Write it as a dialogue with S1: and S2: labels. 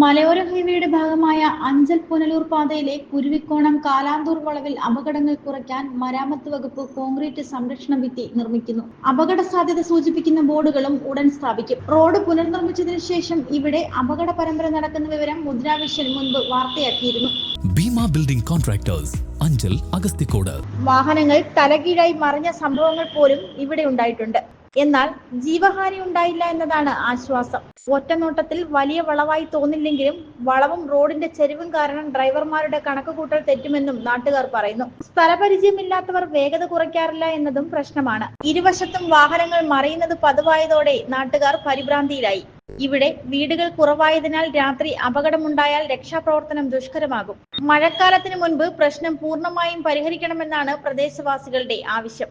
S1: മലയോര ഹൈവേയുടെ ഭാഗമായ അഞ്ചൽ പുനലൂർ പാതയിലെ കുരുവിക്കോണം കാലാന്തൂർ വളവിൽ അപകടങ്ങൾ കുറയ്ക്കാൻ മരാമത്ത് വകുപ്പ് കോൺക്രീറ്റ് സംരക്ഷണ ഭിത്തി നിർമ്മിക്കുന്നു. അപകട സാധ്യത സൂചിപ്പിക്കുന്ന ബോർഡുകളും ഉടൻ സ്ഥാപിക്കും. റോഡ് പുനർനിർമ്മിച്ചതിനു ശേഷം ഇവിടെ അപകട പരമ്പര നടക്കുന്ന വിവരം മുദ്രാവിഷൻ മുൻപ് വാർത്തയാക്കിയിരുന്നു.
S2: Bheema building contractors Anchal Agasthikode.
S1: വാഹനങ്ങൾ തലകീഴായി മറിഞ്ഞ സംഭവങ്ങൾ പോലും ഇവിടെ ഉണ്ടായിട്ടുണ്ട്. എന്നാൽ ജീവഹാനി ഉണ്ടായില്ല എന്നതാണ് ആശ്വാസം. ഒറ്റനോട്ടത്തിൽ വലിയ വളവായി തോന്നില്ലെങ്കിലും വളവും റോഡിന്റെ ചെരിവും കാരണം ഡ്രൈവർമാരുടെ കണക്കുകൂട്ടൽ തെറ്റുമെന്നും നാട്ടുകാർ പറയുന്നു. സ്ഥലപരിചയമില്ലാത്തവർ വേഗത കുറയ്ക്കാറില്ല എന്നതും പ്രശ്നമാണ്. ഇരുവശത്തും വാഹനങ്ങൾ മറിയുന്നത് പതിവായതോടെ നാട്ടുകാർ പരിഭ്രാന്തിയിലായി. ഇവിടെ വീടുകൾ കുറവായതിനാൽ രാത്രി അപകടമുണ്ടായാൽ രക്ഷാപ്രവർത്തനം ദുഷ്കരമാകും. മഴക്കാലത്തിന് മുൻപ് പ്രശ്നം പൂർണമായും പരിഹരിക്കണമെന്നാണ് പ്രദേശവാസികളുടെ ആവശ്യം.